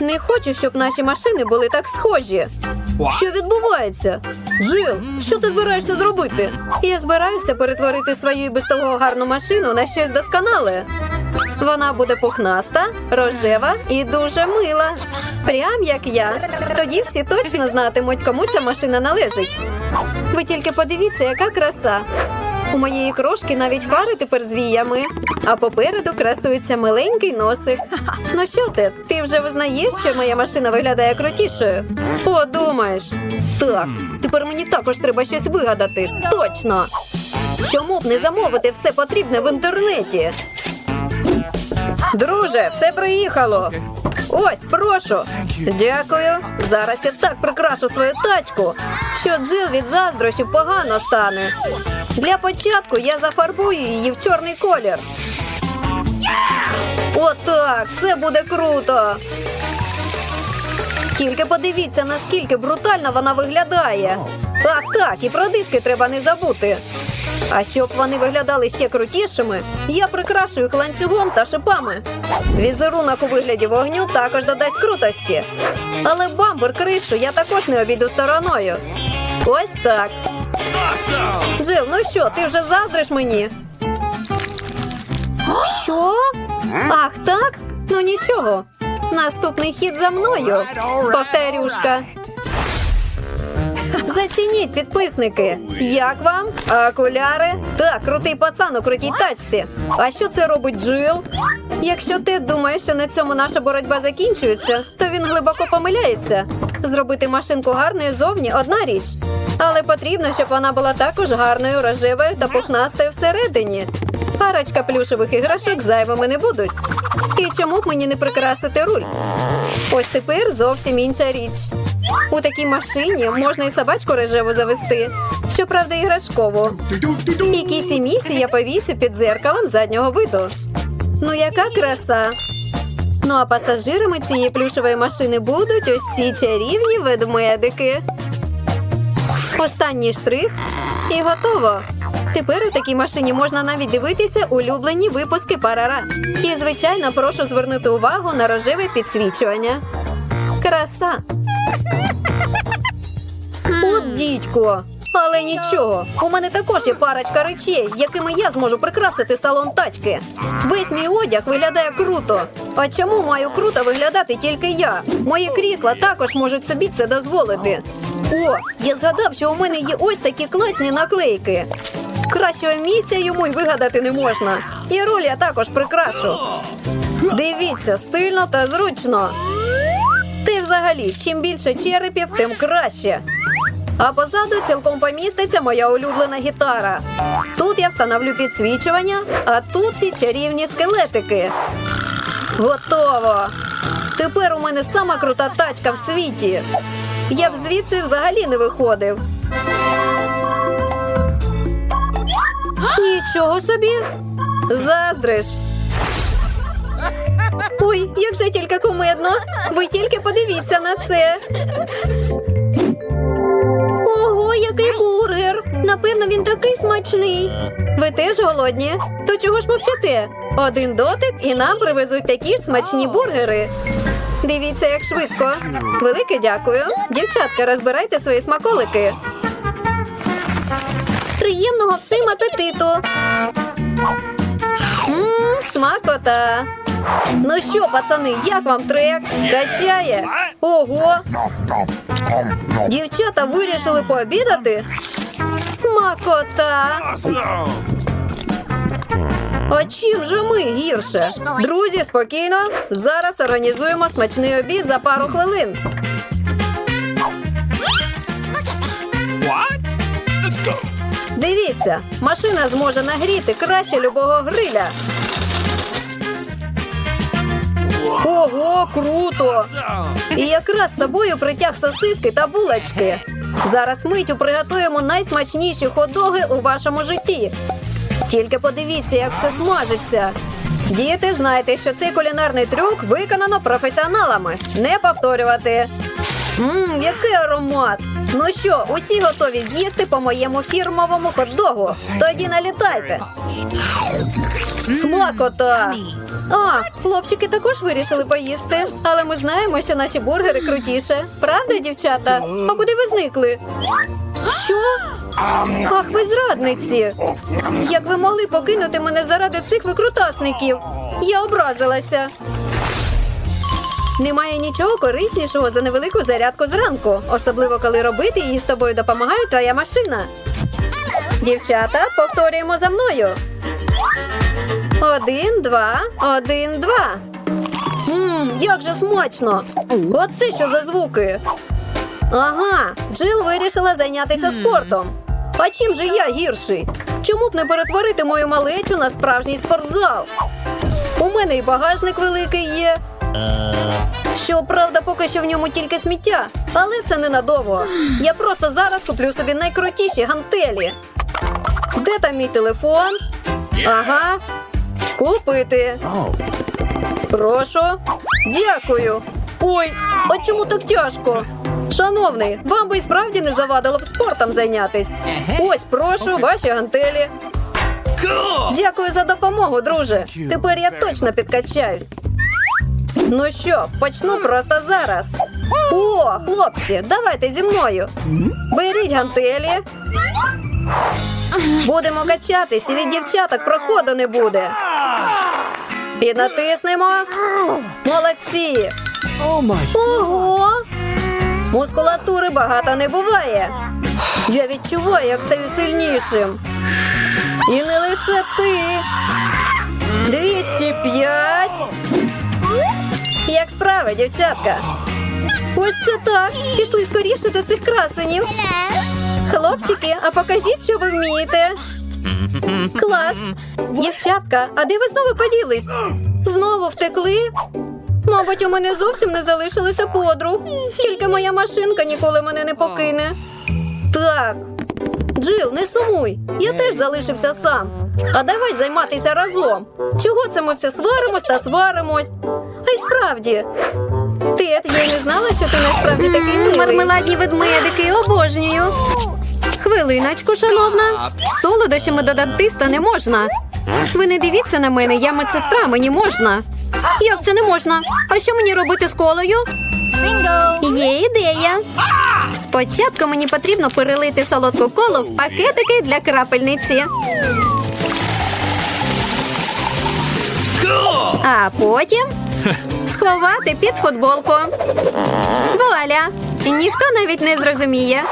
Не хочу, щоб наші машини були так схожі. Що відбувається? Джил, що ти збираєшся зробити? Я збираюся перетворити свою без того гарну машину на щось досконале. Вона буде пухнаста, рожева і дуже мила. Прям як я. Тоді всі точно знатимуть, кому ця машина належить. Ви тільки подивіться, яка краса. У моєї крошки навіть фари тепер з віями, а попереду красується миленький носик. Ну що ти? Ти вже визнаєш, що моя машина виглядає крутішою? Подумаєш. Так, тепер мені також треба щось вигадати. Точно. Чому б не замовити все потрібне в інтернеті? Друже, все приїхало. Ось, прошу. Дякую. Зараз я так прикрашу свою тачку, що Джил від заздрощів погано стане. Для початку я зафарбую її в чорний колір. Отак, це буде круто. Тільки подивіться, наскільки брутально вона виглядає. Так, так, і про диски треба не забути. А щоб вони виглядали ще крутішими, я прикрашу їх ланцюгом та шипами. Візерунок у вигляді вогню також додасть крутості. Але бамбер кришу я також не обійду стороною. Ось так. Джил, ну що, ти вже заздриш мені? Що? Ах, так? Ну нічого. Наступний хід за мною. Повторюшка. Зацініть, підписники. Як вам? Окуляри? Так, крутий пацан у крутій тачці. А що це робить Джил? Якщо ти думаєш, що на цьому наша боротьба закінчується, то він глибоко помиляється. Зробити машинку гарною зовні одна річ. Але потрібно, щоб вона була також гарною, рожевою та пухнастою всередині. Парочка плюшевих іграшок зайвими не будуть. І чому б мені не прикрасити руль? Ось тепер зовсім інша річ. У такій машині можна і собачку рожеву завести, щоправда, іграшкову. І кісі місі я повісю під дзеркалом заднього виду. Ну, яка краса! Ну а пасажирами цієї плюшевої машини будуть ось ці чарівні ведмедики. Останній штрих і готово. Тепер у такій машині можна навіть дивитися улюблені випуски парара. І, звичайно, прошу звернути увагу на рожеве підсвічування. Краса. От дідько. Але нічого, у мене також є парочка речей, якими я зможу прикрасити салон тачки. Весь мій одяг виглядає круто. А чому маю круто виглядати тільки я? Мої крісла також можуть собі це дозволити. О, я згадав, що у мене є ось такі класні наклейки. Кращого місця йому й вигадати не можна. І руль я також прикрашу. Дивіться, стильно та зручно. Ти взагалі, чим більше черепів, тим краще. А позаду цілком поміститься моя улюблена гітара. Тут я встановлю підсвічування, а тут ці чарівні скелетики. Готово! Тепер у мене сама крута тачка в світі. Я б звідси взагалі не виходив. Нічого собі. Заздриш. Ой, як же тільки кумедно. Ви тільки подивіться на це. Ого, який бургер! Напевно, він такий смачний. Ви теж голодні? То чого ж мовчите? Один дотик і нам привезуть такі ж смачні бургери. Дивіться, як швидко. Велике дякую. Дівчатка, розбирайте свої смаколики. Приємного всім апетиту. Мм, смакота. Ну що, пацани, як вам трек? Качає? Ого! Дівчата вирішили пообідати? Смакота! А чим же ми гірше? Друзі, спокійно. Зараз організуємо смачний обід за пару хвилин. What? Let's go. Дивіться, машина зможе нагріти краще любого гриля. Ого, круто! І якраз з собою притяг сосиски та булочки. Зараз миттю приготуємо найсмачніші ходоги у вашому житті. Тільки подивіться, як все смажиться. Діти, знайте, що цей кулінарний трюк виконано професіоналами. Не повторювати. Мм, який аромат! Ну що, усі готові з'їсти по моєму фірмовому хот-догу? Тоді налітайте. Смакота! А, хлопчики також вирішили поїсти, але ми знаємо, що наші бургери крутіше. Правда, дівчата? А куди ви зникли? Що? Ах, ви зрадниці! Як ви могли покинути мене заради цих викрутасників? Я образилася. Немає нічого кориснішого за невелику зарядку зранку, особливо коли робити її з тобою допомагає твоя машина. Дівчата, повторюємо за мною. Один, два, один, два. Мм, як же смачно! Оце що за звуки? Ага, Джил вирішила зайнятися спортом. А чим же я гірший? Чому б не перетворити мою малечу на справжній спортзал? У мене і багажник великий є. Щоправда, поки що в ньому тільки сміття, але це ненадовго. Я просто зараз куплю собі найкрутіші гантелі. Де там мій телефон? Ага. Купити. Прошу. Дякую. Ой, а чому так тяжко? Шановний, вам би і справді не завадило б спортом зайнятись. Ось, прошу, ваші гантелі. Дякую за допомогу, друже. Тепер я точно підкачаюсь. Ну що, почну просто зараз. О, хлопці, давайте зі мною. Беріть гантелі. Будемо качатись, і від дівчаток проходу не буде. Піднатиснемо. Молодці. Ого! Мускулатури багато не буває. Я відчуваю, як стаю сильнішим. І не лише ти. 205. Як справи, дівчатка? Ось це так. Пішли скоріше до цих красенів. Хлопчики, а покажіть, що ви вмієте. Клас. Дівчатка, а де ви знову поділись? Знову втекли? Мабуть, у мене зовсім не залишилося подруг. Тільки моя машинка ніколи мене не покине. Так. Джил, не сумуй. Я теж залишився сам. А давай займатися разом. Чого це ми все сваримось та сваримось? А й справді. Тед, я не знала, що ти насправді такий милий. Мармеладні ведмедики, обожнюю. Хвилиночку, шановна. Солодощами до дантиста не можна. Ви не дивіться на мене, я медсестра, мені можна. Як це не можна? А що мені робити з колою? Є ідея. Спочатку мені потрібно перелити солодку колу в пакетики для крапельниці. А потім сховати під футболку. Вуаля! Ніхто навіть не зрозуміє.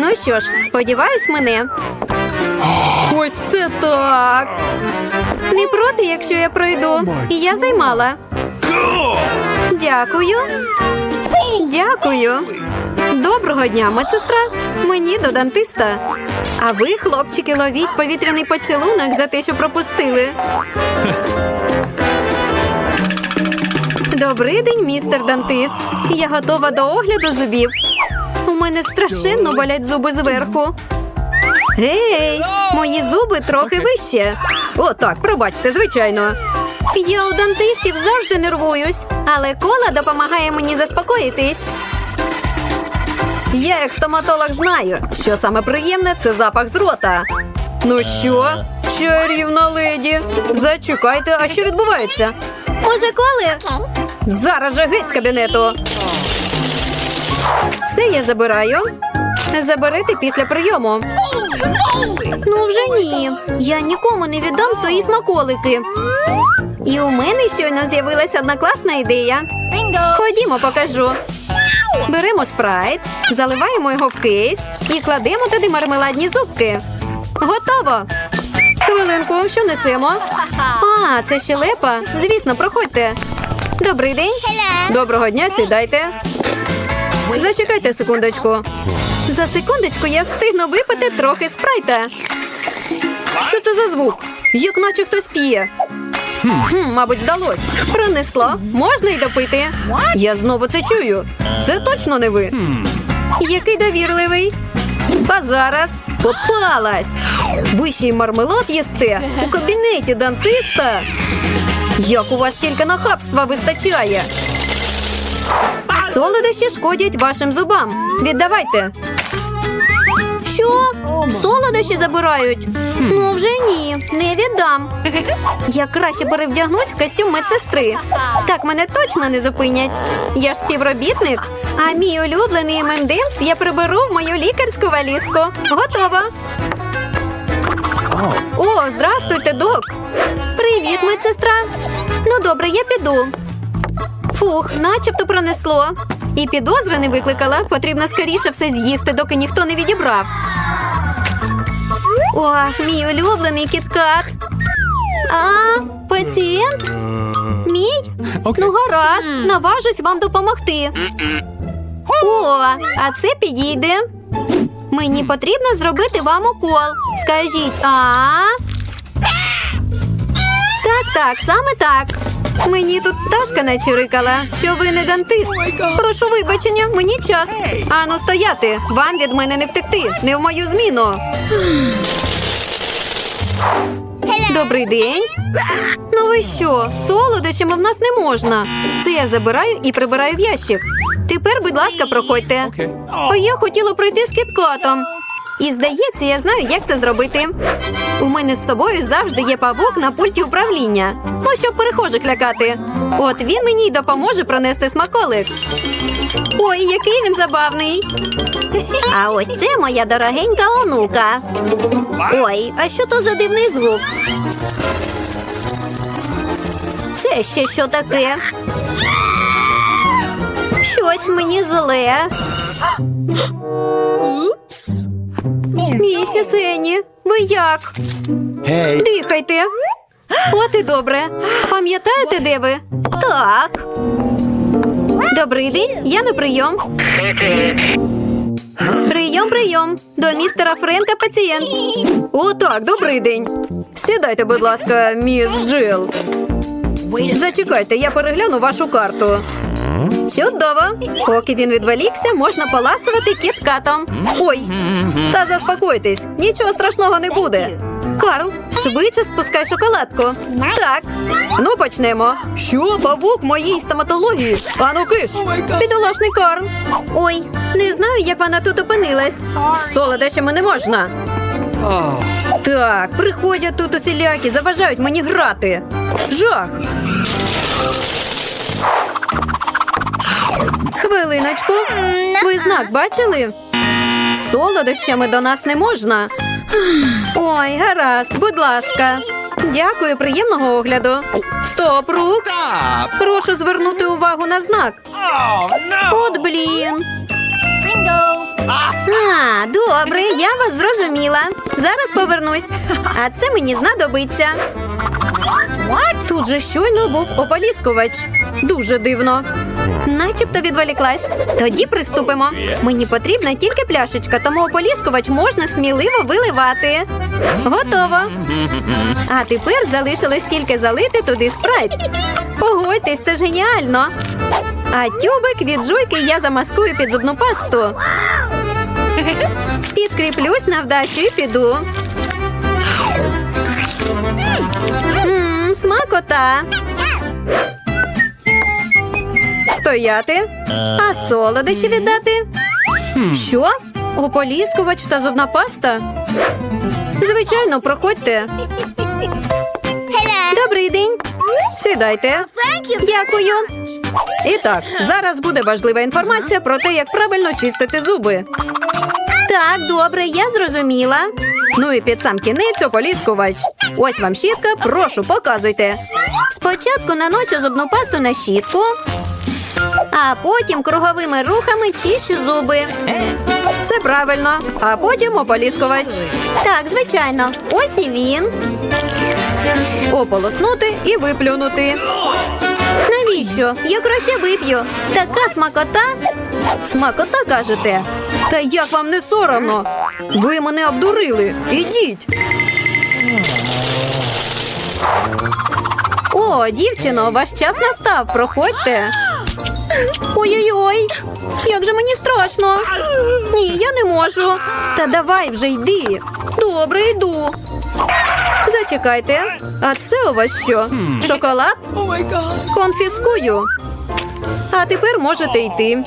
Ну що ж, сподіваюсь, мене. Ось це так. Не проти, якщо я пройду. Я займала. Дякую. Дякую. Доброго дня, медсестра. Мені до дантиста. А ви, хлопчики, ловіть повітряний поцілунок за те, що пропустили. Добрий день, містер дантист. Я готова до огляду зубів. У мене страшенно болять зуби зверху. Гей, мої зуби трохи вище. О, так, пробачте, звичайно. Я у дантистів завжди нервуюсь, але кола допомагає мені заспокоїтись. Я, як стоматолог, знаю, що саме приємне це запах з рота. Ну що, чарівна леді? Зачекайте, а що відбувається? Може, коли? Зараз же геть з кабінету. Це я забираю. Заберете після прийому. Ну вже ні. Я нікому не віддам свої смаколики. І у мене щойно з'явилася одна класна ідея. Ходімо, покажу. Беремо спрайт, заливаємо його в кейс і кладемо туди мармеладні зубки. Готово. Хвилинку, що несемо? А, це щелепа. Звісно, проходьте. Добрий день. Доброго дня, сідайте. Зачекайте секундочку. За секундочку я встигну випити трохи спрайта. Що це за звук? Як наче хтось п'є. Хм, мабуть, здалось. Пронесло. Можна й допити. Я знову це чую. Це точно не ви. Який довірливий. А зараз попалась. Ви ще й мармелад їсте у кабінеті дантиста. Як у вас тільки нахабства вистачає? Солодощі шкодять вашим зубам. Віддавайте. Що? Солодощі? забирають? Ну вже ні, не віддам. Я краще перевдягнусь в костюм медсестри. Так мене точно не зупинять. Я ж співробітник, а мій улюблений ММДМС я приберу в мою лікарську валізку. Готова. О, здрастуйте, док. Привіт, медсестра. Ну добре, я піду. Фух, начебто пронесло. І підозри не викликала. Потрібно скоріше все з'їсти, доки ніхто не відібрав. О, мій улюблений кіткат. А, пацієнт? Мій? Ну, гаразд, наважусь вам допомогти. О, а це підійде. Мені потрібно зробити вам укол. Скажіть, а? Так, так, саме так. Мені тут пташка начурикала, що ви не дантист. Прошу вибачення, мені час. Ану, стояти. Вам від мене не втекти, не в мою зміну. Добрий день. Ну ви що, солодощами в нас не можна. Це я забираю і прибираю в ящик. Тепер, будь ласка, проходьте. А я хотіла пройти з кіткатом. І здається, я знаю, як це зробити. У мене з собою завжди є павук на пульті управління. Ну, щоб перехожих лякати. От він мені й допоможе пронести смаколик. Ой, який він забавний. А ось це моя дорогенька онука. Ой, а що то за дивний звук? Це ще що таке? Щось мені зле. Місіс Енні, ви як? Hey. Дихайте. От і добре. Пам'ятаєте, де ви? Так. Добрий день, я на прийом. Прийом, прийом. До містера Френка пацієнт. О, так, добрий день. Сідайте, будь ласка, міс Джил. Зачекайте, я перегляну вашу карту. Чудово! Поки він відволікся, можна поласувати кіткатом. Ой, та заспокойтесь, нічого страшного не буде. Карл, швидше спускай шоколадку. Так. Ну почнемо. Що, павук моїй стоматології? Ану киш. Бідолашний Карл. Ой, не знаю, як вона тут опинилась. З солодощами не можна. Так, приходять тут усілякі, заважають мені грати. Жах. Хвилиночку. Ви знак бачили? Солодощами до нас не можна. Ой, гаразд, будь ласка. Дякую, приємного огляду. Стоп, рук. Прошу звернути увагу на знак. Oh. От блін. А, добре, я вас зрозуміла. Зараз повернусь. А це мені знадобиться. Тут же щойно був ополіскувач. Дуже дивно. Начебто відволіклась. Тоді приступимо. Мені потрібна тільки пляшечка, тому ополіскувач можна сміливо виливати. Готово. А тепер залишилось тільки залити туди спрайт. Погодьтесь, це геніально. А тюбик від жуйки я замаскую під зубну пасту. Підкріплюсь на вдачу і піду. Смакота. Стояти. А солодощі віддати. Що? Ополіскувач та зубна паста? Звичайно, проходьте. Добрий день. Сідайте. Дякую. І так, зараз буде важлива інформація про те, як правильно чистити зуби. Так, добре, я зрозуміла. Ну і під сам кінець ополіскувач. Ось вам щітка, прошу, показуйте. Спочатку наносю зубну пасту на щітку, а потім круговими рухами чищу зуби. Все правильно. А потім ополіскувач. Так, звичайно. Ось і він. Ополоснути і виплюнути. Навіщо? Я краще вип'ю. Така смакота. Смакота кажете? Та як вам не соромно? Ви мене обдурили. Ідіть. О, дівчино, ваш час настав. Проходьте. Ой-ой-ой, як же мені страшно. Ні, я не можу. Та давай вже йди. Добре, йду. Зачекайте. А це у вас що? Шоколад? Конфіскую. А тепер можете йти.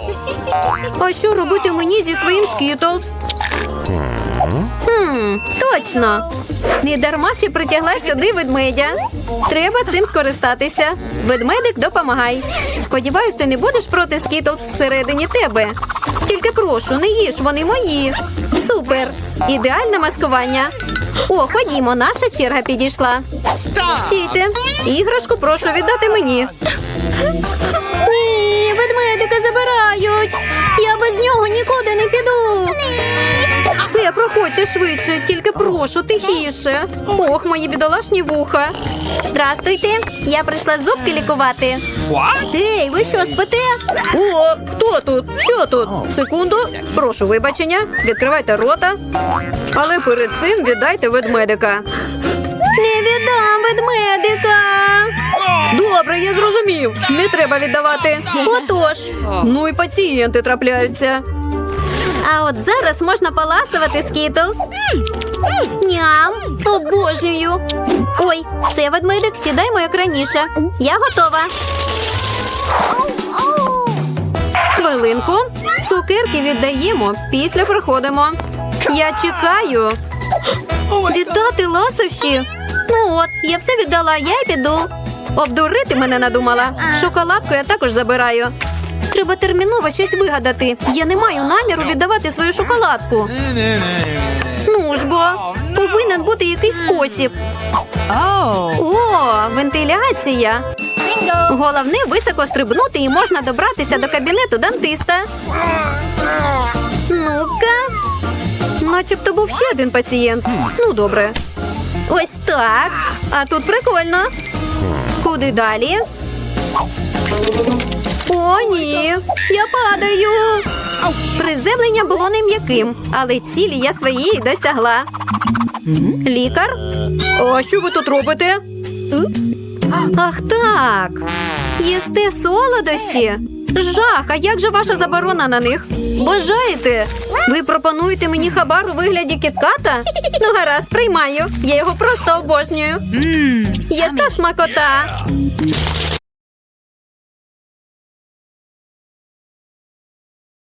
А що робити мені зі своїм скітлз? Хм, точно. Не дарма ще притягла сюди ведмедя. Треба цим скористатися. Ведмедик, допомагай. Сподіваюсь, ти не будеш проти скітлз всередині тебе. Тільки прошу, не їж, вони мої. Супер! Ідеальне маскування. О, ходімо, наша черга підійшла. Стійте. Іграшку прошу віддати мені. Ні, ведмедика забирають. Я без нього нікуди не піду. Все, проходьте швидше, тільки прошу, тихіше. Ох, мої бідолашні вуха. Здрастуйте, я прийшла зубки лікувати. Ей, ви що, спите? О, хто тут? Що тут? Секунду. Прошу вибачення, відкривайте рота. Але перед цим віддайте ведмедика. Не віддам ведмедика. Добре, я зрозумів. Не треба віддавати. Отож. Ну і пацієнти трапляються. А от зараз можна поласувати скітлз. Ням, обожнюю. Ой, все, ведмедик, сідаємо як раніше. Я готова. Хвилинку. Цукерки віддаємо, після проходимо. Я чекаю. Віддати ласощі? Ну от, я все віддала, я й піду. Обдурити мене надумала. Шоколадку я також забираю. Треба терміново щось вигадати. Я не маю наміру віддавати свою шоколадку. Ну ж бо, повинен бути якийсь спосіб. О, вентиляція. Головне високо стрибнути і можна добратися до кабінету дантиста. Ну-ка. Начебто був ще один пацієнт. Ну, добре. Ось так. А тут прикольно. Куди далі? О, ні. Я падаю. Приземлення було не м'яким, але цілі я своєї досягла. Лікар? А що ви тут робите? Упс. Ах так. Їсте солодощі. Жах, а як же ваша заборона на них? Бажаєте? Ви пропонуєте мені хабар у вигляді кітката? Ну, гаразд, приймаю. Я його просто обожнюю. Яка смакота.